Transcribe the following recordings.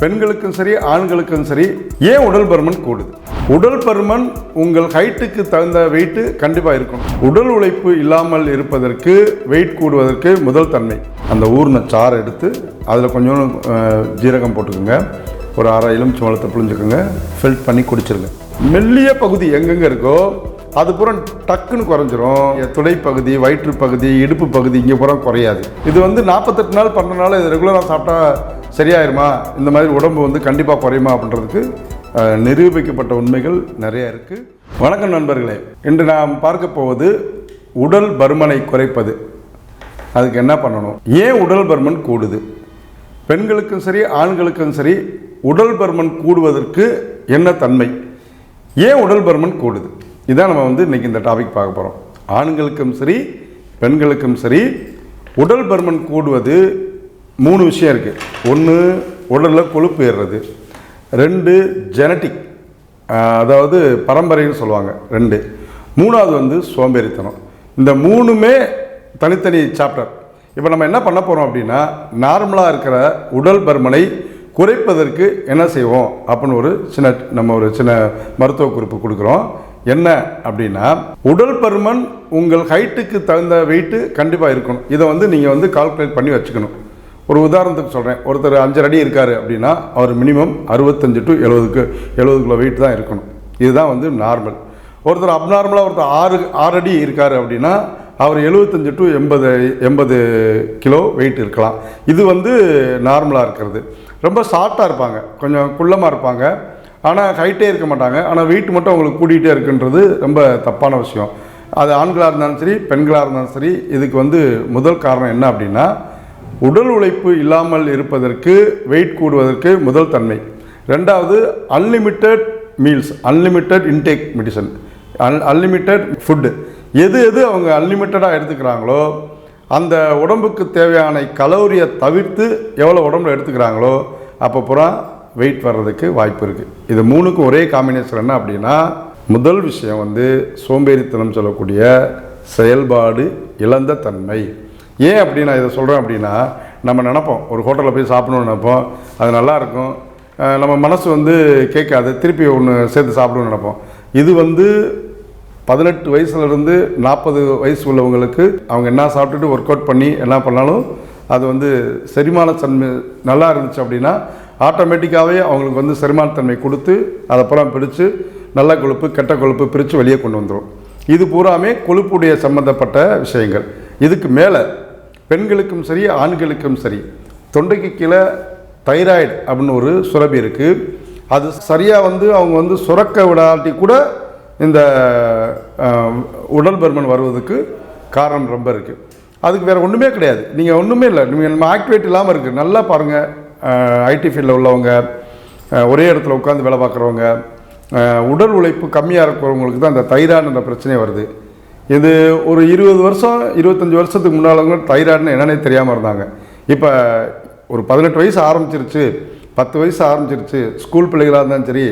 பெண்களுக்கும் சரி ஆண்களுக்கும் சரி ஏன் உடல் பருமன் கூடுது? உடல் பருமன் உங்கள் ஹைட்டுக்கு தகுந்த வெயிட்டு கண்டிப்பாக இருக்கும். உடல் உழைப்பு இல்லாமல் இருப்பதற்கு வெயிட் கூடுவதற்கு முதல் தன்மை. அந்த ஊர்ன சாறு எடுத்து அதில் கொஞ்சம் ஜீரகம் போட்டுக்கோங்க. ஒரு அரை எலுமிச்சம்பழத்தை புழிஞ்சுக்கோங்க. ஃபில்ட் பண்ணி குடிச்சிருங்க. மெல்லிய பகுதி எங்கெங்கே இருக்கோ அது பூரா டக்குன்னு குறைஞ்சிரும். துடை பகுதி வயிற்று பகுதி இடுப்பு பகுதி இங்கே பூரா குறையாது. இது வந்து நாற்பத்தெட்டு நாள் பண்ணுறதுனால இது ரெகுலராக சாப்பிட்டா சரியாயிருமா? இந்த மாதிரி உடம்பு வந்து கண்டிப்பாக குறையுமா அப்படின்றதுக்கு நிரூபிக்கப்பட்ட உண்மைகள் நிறைய இருக்குது வணக்கம் நண்பர்களே. இன்று நாம் பார்க்க போவது உடல் பருமனை குறைப்பது. அதுக்கு என்ன பண்ணணும்? ஏன் உடல் பருமன் கூடுது? பெண்களுக்கும் சரி ஆண்களுக்கும் சரி உடல் பருமன் கூடுவதற்கு என்ன தன்மை? ஏன் உடல் பருமன் கூடுது? இதான் நம்ம வந்து இன்னைக்கு இந்த டாபிக் பார்க்க போகிறோம் ஆண்களுக்கும் சரி பெண்களுக்கும் சரி உடல் பருமன் கூடுவது மூணு விஷயம் இருக்குது ஒன்று உடலில் கொழுப்பு ஏறுறது. ரெண்டு ஜெனட்டிக் அதாவது பரம்பரைன்னு சொல்லுவாங்க ரெண்டு. மூணாவது வந்து சோம்பேறித்தனம். இந்த மூணுமே தனித்தனி சாப்டர் இப்போ நம்ம என்ன பண்ண போகிறோம் அப்படின்னா நார்மலாக இருக்கிற உடல் பருமனை குறைப்பதற்கு என்ன செய்வோம்? அப்படின்னு ஒரு சின்ன நம்ம ஒரு சின்ன மருத்துவ குறிப்பு கொடுக்குறோம். என்ன அப்படின்னா உடல் பருமன் உங்கள் ஹைட்டுக்கு தகுந்த வெயிட்டு கண்டிப்பாக இருக்கணும். இதை வந்து நீங்கள் வந்து கால்குலேட் பண்ணி வச்சுக்கணும். ஒரு உதாரணத்துக்கு சொல்கிறேன் ஒருத்தர் அஞ்சரை அடி இருக்கார் அப்படின்னா அவர் மினிமம் அறுபத்தஞ்சு டு எழுபதுக்கு எழுபது கிலோ வெயிட் தான் இருக்கணும். இதுதான் வந்து நார்மல் ஒருத்தர் அப்நார்மலாக ஒருத்தர் ஆறு ஆறு அடி இருக்கார் அப்படின்னா அவர் எழுபத்தஞ்சு டு எண்பது எண்பது கிலோ வெயிட் இருக்கலாம். இது வந்து நார்மலாக இருக்கிறது. ரொம்ப ஷார்ட்டாக இருப்பாங்க. கொஞ்சம் குள்ளமாக இருப்பாங்க. ஆனால் ஹைட்டே இருக்க மாட்டாங்க. ஆனால் வெயிட் மட்டும் அவங்களுக்கு கூட்டிகிட்டே இருக்குன்றது ரொம்ப தப்பான விஷயம். அது ஆண்களாக இருந்தாலும் சரி பெண்களாக இருந்தாலும் சரி இதுக்கு வந்து முதல் காரணம் என்ன அப்படின்னா உடல் உழைப்பு இல்லாமல் இருப்பதற்கு வெயிட் கூடுவதற்கு முதல் தன்மை. ரெண்டாவது unlimited meals unlimited intake medicine un unlimited food எது எது அவங்க அன்லிமிட்டடாக எடுத்துக்கிறாங்களோ அந்த உடம்புக்கு தேவையான கலோரியை தவிர்த்து எவ்வளோ உடம்புல எடுத்துக்கிறாங்களோ அப்போ பூரா வெயிட் வர்றதுக்கு வாய்ப்பு இருக்குது இது மூணுக்கும் ஒரே காம்பினேஷன் என்ன அப்படின்னா முதல் விஷயம் வந்து சோம்பேறித்தனம் சொல்லக்கூடிய செயல்பாடு இழந்த தன்மை. ஏன் அப்படி நான் இதை சொல்கிறேன் அப்படின்னா நம்ம நினப்போம் ஒரு ஹோட்டலில் போய் சாப்பிடணும்னு நினைப்போம் அது நல்லாயிருக்கும் நம்ம மனசு வந்து கேட்காது திருப்பி ஒன்று சேர்த்து சாப்பிடணும்னு நினைப்போம். இது வந்து பதினெட்டு வயசுலேருந்து நாற்பது வயசு உள்ளவங்களுக்கு அவங்க என்ன சாப்பிட்டுட்டு ஒர்க் அவுட் பண்ணி என்ன பண்ணாலும் அது வந்து செரிமான தன்மை நல்லா இருந்துச்சு அப்படின்னா ஆட்டோமேட்டிக்காகவே அவங்களுக்கு வந்து செரிமானத்தன்மை கொடுத்து அதை அப்புறம் பிரித்து நல்ல கொழுப்பு கெட்ட கொழுப்பு பிரித்து வெளியே கொண்டு வந்துடும் இது பூராமே கொழுப்புடைய சம்மந்தப்பட்ட விஷயங்கள். இதுக்கு மேலே பெண்களுக்கும் சரி ஆண்களுக்கும் சரி. தொண்டைக்கு கீழே தைராய்டு அப்படின்னு ஒரு சுரபி இருக்குது அது சரியாக வந்து அவங்க வந்து சுரக்க விடாட்டி கூட இந்த உடல் பருமன் வருவதுக்கு காரணம் ரொம்ப இருக்குது அதுக்கு வேறு ஒன்றுமே கிடையாது. நீங்கள் ஒன்றுமே இல்லை. நீங்கள் நம்ம ஆக்டிவேட் இல்லாமல் இருக்குது நல்லா பாருங்கள் ஐடி ஃபீல்டில் உள்ளவங்க ஒரே இடத்துல உட்காந்து வேலை பார்க்குறவங்க உடல் உழைப்பு கம்மியாக இருக்கிறவங்களுக்கு தான் அந்த தைராய்டுன்ற பிரச்சனை வருது. இது ஒரு இருபது வருஷம் இருபத்தஞ்சி வருஷத்துக்கு முன்னாலவங்க தைராய்டுன்னு என்னன்னே தெரியாமல் இருந்தாங்க. இப்போ ஒரு பதினெட்டு வயசு ஆரம்பிச்சிருச்சு பத்து வயசு ஆரம்பிச்சிருச்சு ஸ்கூல் பிள்ளைகளாக இருந்தாலும் சரி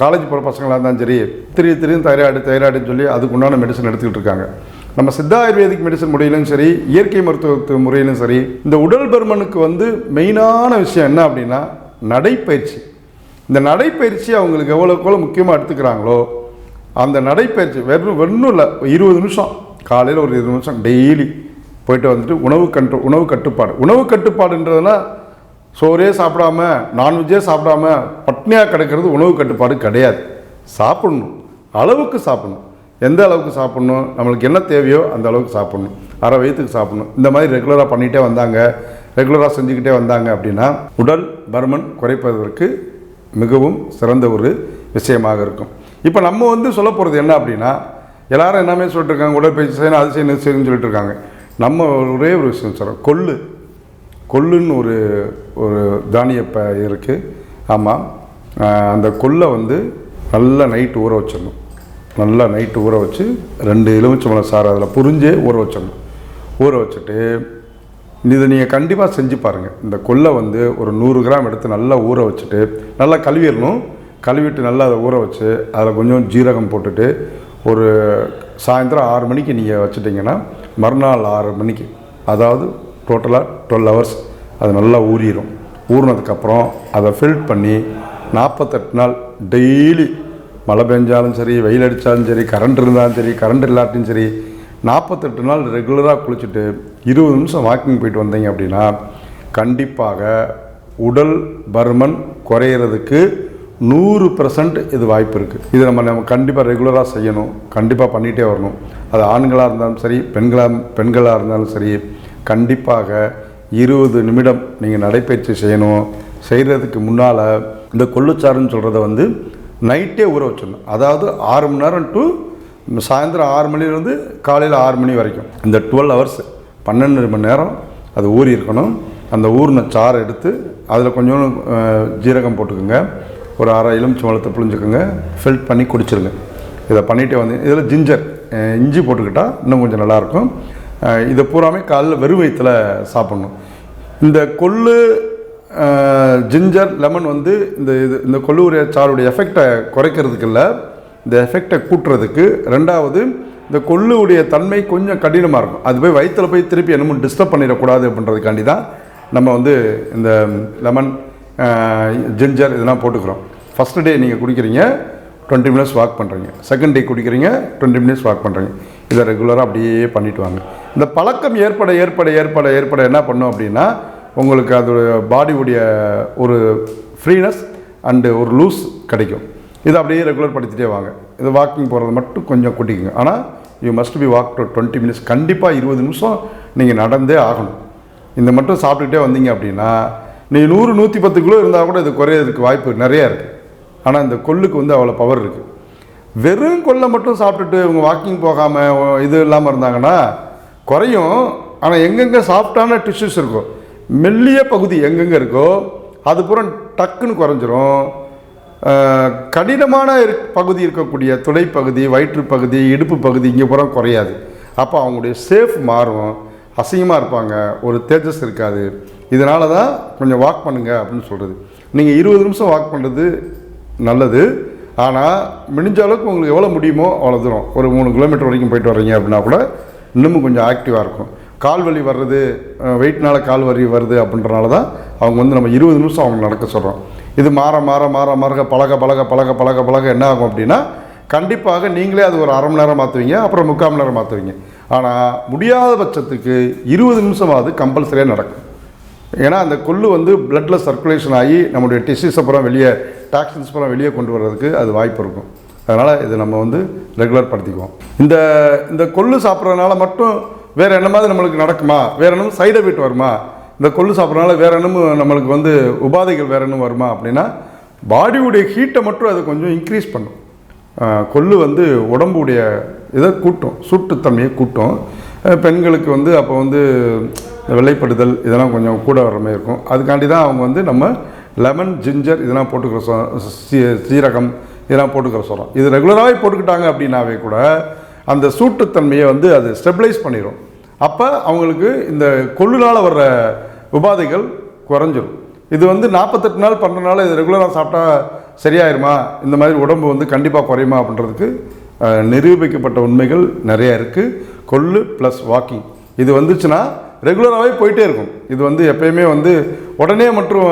காலேஜ் போகிற பசங்களாக இருந்தாலும் சரி திடீர் திடீர்னு தைராய்டு தைராய்டுன்னு சொல்லி அதுக்கு உண்டான மெடிசன் எடுத்துக்கிட்டு இருக்காங்க. நம்ம சித்தா ஆயுர்வேதிக் மெடிசன் முறையிலும் சரி இயற்கை மருத்துவ முறையிலும் சரி இந்த உடல் பருமனுக்கு வந்து மெயினான விஷயம் என்ன அப்படின்னா நடைப்பயிற்சி. இந்த நடைப்பயிற்சி அவங்களுக்கு எவ்வளோக்கு எவ்வளோ முக்கியமாக எடுத்துக்கிறாங்களோ அந்த நடைப்பயிற்சி வெறும் வெறும் இல்லை இருபது நிமிஷம். காலையில் ஒரு இருபது நிமிஷம் டெய்லி போயிட்டு வந்துட்டு உணவு கட்டு உணவு கட்டுப்பாடு. உணவு கட்டுப்பாடுன்றதுனா சோறே சாப்பிடாம நான்வெஜ்ஜே சாப்பிடாம பட்னியாக கிடக்கிறது உணவு கட்டுப்பாடு கிடையாது. சாப்பிடணும். அளவுக்கு சாப்பிடணும். எந்த அளவுக்கு சாப்பிட்ணும்? நம்மளுக்கு என்ன தேவையோ அந்த அளவுக்கு சாப்பிட்ணும். அரை வயிற்றுக்கு சாப்பிட்ணும். இந்த மாதிரி ரெகுலராக பண்ணிகிட்டே வந்தாங்க. ரெகுலராக செஞ்சுக்கிட்டே வந்தாங்க அப்படின்னா உடல் பருமன் குறைப்பதற்கு மிகவும் சிறந்த ஒரு விஷயமாக இருக்கும். இப்போ நம்ம வந்து சொல்ல போகிறது என்ன அப்படின்னா எல்லாரும் எல்லாமே சொல்லிட்டுருக்காங்க உடற்பயிற்சி செய்யணும் அது செய்யணும் செய்யணும்னு சொல்லிட்டு இருக்காங்க நம்ம ஒரே ஒரு விஷயம் சொல்கிறோம் கொள்ளு. கொள்ளுன்னு ஒரு ஒரு தானிய ப இருக்குது ஆமாம் அந்த கொல்லை வந்து நல்லா நைட்டு ஊற வச்சிடணும். நல்லா நைட்டு ஊற வச்சு ரெண்டு எலுமிச்சம்பழம் சாறு அதில் புரிஞ்சே ஊற வச்சிடணும். ஊற வச்சுட்டு இதை நீங்கள் கண்டிப்பாக செஞ்சு பாருங்கள் இந்த கொல்லை வந்து ஒரு நூறு கிராம் எடுத்து நல்லா ஊற வச்சுட்டு நல்லா கழுவிடணும். கழுவிட்டு நல்லா அதை ஊற வச்சு அதில் கொஞ்சம் ஜீரகம் போட்டுட்டு ஒரு சாயந்தரம் ஆறு மணிக்கு நீங்கள் வச்சுட்டிங்கன்னா மறுநாள் ஆறு மணிக்கு அதாவது டோட்டலாக டுவெல் ஹவர்ஸ் அது நல்லா ஊறிடும் ஊறினதுக்கப்புறம் அதை ஃபில்ட் பண்ணி நாற்பத்தெட்டு நாள் டெய்லி மழை பெஞ்சாலும் சரி வெயில் அடித்தாலும் சரி கரண்ட் இருந்தாலும் சரி கரண்ட் இல்லாட்டியும் சரி நாற்பத்தெட்டு நாள் ரெகுலராக குளிச்சுட்டு இருபது நிமிஷம் வாக்கிங் போயிட்டு வந்தீங்க அப்படின்னா கண்டிப்பாக உடல் பருமன் குறையிறதுக்கு நூறு பர்சன்ட் இது வாய்ப்பு இருக்குது இது நம்ம நம்ம கண்டிப்பாக ரெகுலராக செய்யணும். கண்டிப்பாக பண்ணிகிட்டே வரணும். அது ஆண்களாக இருந்தாலும் சரி பெண்களாக பெண்களாக இருந்தாலும் சரி கண்டிப்பாக இருபது நிமிடம் நீங்கள் நடைப்பயிற்சி செய்யணும். செய்கிறதுக்கு முன்னால் இந்த கொள்ளுச்சாறுன்னு சொல்கிறத வந்து நைட்டே ஊற வச்சிடணும். அதாவது ஆறு மணி நேரம் டு சாயந்தரம் ஆறு மணிலேருந்து காலையில் ஆறு மணி வரைக்கும். இந்த டுவெல் ஹவர்ஸ் பன்னெண்டு மணி நேரம் அது ஊறி இருக்கணும் அந்த ஊறின சாறை எடுத்து அதில் கொஞ்சோண்டு ஜீரகம் போட்டுக்கோங்க. ஒரு அரை எலுமிச்சம்பழத்தை புழிஞ்சுக்கோங்க. ஃபில்ட் பண்ணி குடிச்சிருங்க. இதை பண்ணிகிட்டே வந்து இதில் ஜிஞ்சர் இஞ்சி போட்டுக்கிட்டால் இன்னும் கொஞ்சம் நல்லாயிருக்கும். இதை பூராமே காலைல வெறும் வயிற்றுல சாப்பிட்ணும். இந்த கொள்ளு ஜிஞ்சர் லெமன் வந்து இந்த இது இந்த கொள்ளுடைய சாருடைய எஃபெக்டை குறைக்கிறதுக்கு இல்லை. இந்த எஃபெக்டை கூட்டுறதுக்கு. ரெண்டாவது இந்த கொள்ளுடைய தன்மை கொஞ்சம் கடினமாக இருக்கும். அது போய் வயிற்றில் போய் திருப்பி என்னமோ டிஸ்டர்ப் பண்ணிடக்கூடாது அப்படின்றதுக்காண்டி தான் நம்ம வந்து இந்த லெமன் ஜிஞ்சர் இதெல்லாம் போட்டுக்கிறோம். ஃபஸ்ட்டு டே நீங்கள் குடிக்கிறீங்க டுவெண்ட்டி மினிட்ஸ் வாக் பண்ணுறீங்க செகண்ட் டே குடிக்கிறீங்க டுவெண்ட்டி மினிட்ஸ் வாக் பண்ணுறீங்க இதை ரெகுலராக அப்படியே பண்ணிட்டு வாங்க. இந்த பழக்கம் ஏற்பட ஏற்பட ஏற்பட ஏற்பட என்ன பண்ணும் அப்படின்னா உங்களுக்கு அதோட பாடியுடைய ஒரு ஃப்ரீனஸ் அண்டு ஒரு லூஸ் கிடைக்கும். இதை அப்படியே ரெகுலர் படுத்திட்டே வாங்க. இது வாக்கிங் போகிறது மட்டும் கொஞ்சம் கூட்டிக்கங்க. ஆனால் you must be walk to twenty minutes கண்டிப்பாக இருபது நிமிஷம் நீங்கள் நடந்தே ஆகணும். இந்த மட்டும் சாப்பிட்டுக்கிட்டே வந்தீங்க அப்படின்னா நீ நூறு நூற்றி பத்து கிலோ இருந்தால் கூட இது குறையிறதுக்கு வாய்ப்பு நிறையா இருக்குது ஆனால் இந்த கொல்லுக்கு வந்து அவ்வளோ பவர் இருக்குது வெறும் கொல்லை மட்டும் சாப்பிட்டுட்டு இவங்க வாக்கிங் போகாமல் இது இல்லாமல் இருந்தாங்கன்னா குறையும். ஆனால் எங்கெங்கே சாஃப்டான டிஷ்யூஸ் இருக்கோ மெல்லிய பகுதி எங்கெங்கே இருக்கோ அது பூரா டக்குன்னு குறைஞ்சிரும். கடினமான இருக்- பகுதி இருக்கக்கூடிய துடைப்பகுதி வயிற்று பகுதி இடுப்பு பகுதி இங்கே பூரா குறையாது. அப்போ அவங்களுடைய சேஃப் மாறும். அசிங்கமாக இருப்பாங்க. ஒரு தேஜஸ் இருக்காது. இதனால தான் கொஞ்சம் வாக் பண்ணுங்கள் அப்படின்னு சொல்கிறது நீங்கள் இருபது நிமிஷம் வாக் பண்ணுறது நல்லது. ஆனால் முடிஞ்ச அளவுக்கு உங்களுக்கு எவ்வளோ முடியுமோ அவ்வளோ தூரம். ஒரு மூணு கிலோமீட்டர் வரைக்கும் போயிட்டு வர்றீங்க அப்படின்னா கூட இன்னமும் கொஞ்சம் ஆக்டிவாக இருக்கும். கால் வலி வர்றது வெயிட்னால கால் வலி வருது அப்படின்றனால தான் அவங்க வந்து நம்ம இருபது நிமிஷம் அவங்க நடக்க சொல்கிறோம் இது மாற மாற மாற மாற பழக பழக பழக பழக பழக என்ன ஆகும் அப்படின்னா கண்டிப்பாக நீங்களே அது ஒரு அரை மணி நேரம் மாற்றுவீங்க அப்புறம் முக்கால் மணி நேரம் மாற்றுவீங்க ஆனால் முடியாத பட்சத்துக்கு இருபது நிமிஷமாவது கம்பல்சரியாக நடக்கும். ஏன்னா அந்த கொள்ளு வந்து பிளட்டில் சர்க்குலேஷன் ஆகி நம்முடைய டிஷ்யூஸ் அப்புறம் வெளியே டாக்ஸின்ஸ் அப்புறம் வெளியே கொண்டு வர்றதுக்கு அது வாய்ப்பு இருக்கும். அதனால் இது நம்ம வந்து ரெகுலர் படுத்திக்குவோம். இந்த இந்த கொள்ளு சாப்பிட்றதுனால மட்டும் வேறு என்ன மாதிரி நம்மளுக்கு நடக்குமா? வேறு என்ன சைடு எஃபெக்ட் வருமா? இந்த கொள்ளு சாப்பிட்றதுனால வேறு என்னமும் நம்மளுக்கு வந்து உபாதைகள் வேறு என்னும் வருமா அப்படின்னா பாடியுடைய ஹீட்டை மட்டும் அது கொஞ்சம் இன்க்ரீஸ் பண்ணும். கொள்ளு வந்து உடம்புடைய இதை கூட்டும் சூட்டுத்தன்மையை கூட்டும். பெண்களுக்கு வந்து அப்போ வந்து வெள்ளைப்படுதல் இதெல்லாம் கொஞ்சம் கூட வர மாதிரி இருக்கும். அதுக்காண்டி தான் அவங்க வந்து நம்ம லெமன் ஜிஞ்சர் இதெல்லாம் போட்டுக்கிற சொ சீரகம் இதெல்லாம் போட்டுக்கிற சொல்கிறோம் இது ரெகுலராகவே போட்டுக்கிட்டாங்க அப்படின்னாவே கூட அந்த சூட்டுத்தன்மையை வந்து அது ஸ்டெபிளைஸ் பண்ணிடும் அப்போ அவங்களுக்கு இந்த கொள்ளுனால் வர்ற உபாதைகள் குறைஞ்சிரும். இது வந்து நாற்பத்தெட்டு நாள் பண்ணுறதுனால இது ரெகுலராக சாப்பிட்டா சரியாயிருமா? இந்த மாதிரி உடம்பு வந்து கண்டிப்பாக குறையுமா அப்படின்றதுக்கு நிரூபிக்கப்பட்ட உண்மைகள் நிறையா இருக்குது கொள்ளு ப்ளஸ் வாக்கிங் இது வந்துச்சுன்னா ரெகுலராகவே போயிட்டே இருக்கும். இது வந்து எப்பயுமே வந்து உடனே மட்டும்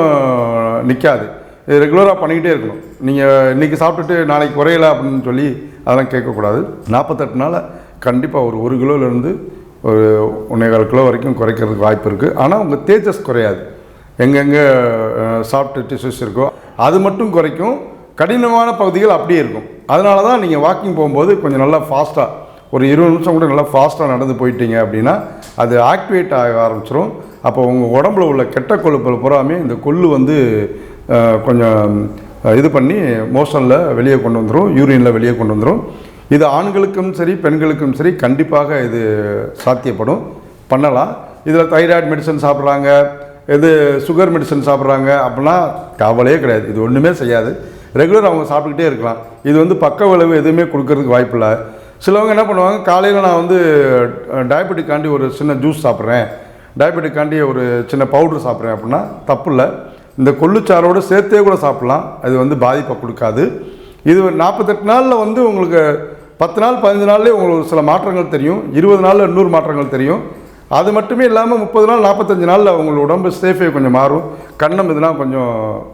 நிற்காது இது ரெகுலராக பண்ணிக்கிட்டே இருக்கணும். நீங்கள் இன்றைக்கி சாப்பிட்டுட்டு நாளைக்கு குறையல அப்படின்னு சொல்லி அதெல்லாம் கேட்கக்கூடாது. நாற்பத்தெட்டு நாள் கண்டிப்பாக ஒரு ஒரு கிலோலேருந்து ஒரு ஒன்றேகால் கிலோ வரைக்கும் குறைக்கிறதுக்கு வாய்ப்பு இருக்குது ஆனால் உங்கள் தேஜஸ் குறையாது. எங்கெங்கே சாப்பிட்டு டிஷ்யூஸ் இருக்கோ அது மட்டும் குறைக்கும். கடினமான பகுதிகள் அப்படியே இருக்கும். அதனால தான் நீங்கள் வாக்கிங் போகும்போது கொஞ்சம் நல்லா ஃபாஸ்ட்டாக ஒரு இருபது நிமிஷம் கூட நல்லா ஃபாஸ்ட்டாக நடந்து போயிட்டீங்க அப்படின்னா அது ஆக்டிவேட் ஆக ஆரம்பிச்சிரும். அப்போ உங்கள் உடம்புல உள்ள கெட்ட கொழுப்புகள் பூராமே இந்த கொள்ளு வந்து கொஞ்சம் இது பண்ணி மோஷனில் வெளியே கொண்டு வந்துடும் யூரியனில் வெளியே கொண்டு வந்துடும் இது ஆண்களுக்கும் சரி பெண்களுக்கும் சரி கண்டிப்பாக இது சாத்தியப்படும். பண்ணலாம். இதில் தைராய்டு மெடிசன் சாப்பிட்றாங்க இது சுகர் மெடிசன் சாப்பிட்றாங்க அப்படின்னா கவலையே கிடையாது. இது ஒன்றுமே செய்யாது. ரெகுலர் அவங்க சாப்பிட்டுக்கிட்டே இருக்கலாம். இது வந்து பக்க விளைவு எதுவுமே கொடுக்கறதுக்கு வாய்ப்பில்லை. சிலவங்க என்ன பண்ணுவாங்க காலையில் நான் வந்து டயபெட்டிக்காண்டி ஒரு சின்ன ஜூஸ் சாப்பிட்றேன். டயபெட்டிக்காண்டி ஒரு சின்ன பவுடர் சாப்பிட்றேன் அப்படின்னா தப்பு இல்லை. இந்த கொள்ளுச்சாரோடு சேர்த்தே கூட சாப்பிட்லாம். அது வந்து பாதிப்பை கொடுக்காது. இது நாற்பத்தெட்டு நாளில் வந்து உங்களுக்கு பத்து நாள் பதினஞ்சு நாள்லேயே உங்களுக்கு சில மாற்றங்கள் தெரியும். இருபது நாளில் இன்னொரு மாற்றங்கள் தெரியும். அது மட்டுமே இல்லாமல் முப்பது நாள் நாற்பத்தஞ்சு நாளில் உங்களுக்கு உடம்பு சேஃபே கொஞ்சம் மாறும். கண்ணம் இதெல்லாம் கொஞ்சம்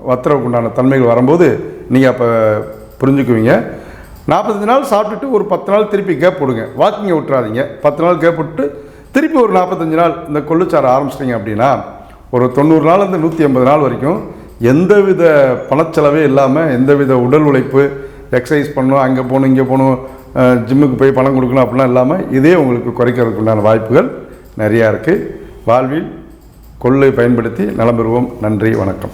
வத்துறவுக்கு உண்டான தன்மைகள் வரும்போது நீங்கள் அப்போ புரிஞ்சுக்குவீங்க. நாற்பத்தஞ்சு நாள் சாப்பிட்டுட்டு ஒரு பத்து நாள் திருப்பி கேப் விடுங்க வாக்கிங்கை விட்டுறாதீங்க. பத்து நாள் கேப் விட்டு திருப்பி ஒரு நாற்பத்தஞ்சு நாள் இந்த கொள்ளுச்சாறு ஆரம்பிச்சிட்டிங்க அப்படின்னா ஒரு தொண்ணூறு நாள்லேருந்து நூற்றி ஐம்பது நாள் வரைக்கும் எந்தவித பணச்செலவே இல்லாமல் எந்தவித உடல் உழைப்பு எக்ஸசைஸ் பண்ணணும் அங்கே போகணும் இங்கே போகணும் ஜிம்முக்கு போய் பணம் கொடுக்கணும் அப்படிலாம் இல்லாமல் இதே உங்களுக்கு குறைக்கிறதுக்கு உண்டான வாய்ப்புகள் நிறையா இருக்குது வாழ்வில் கொள்ளை பயன்படுத்தி நலம் பெறுவோம். நன்றி வணக்கம்.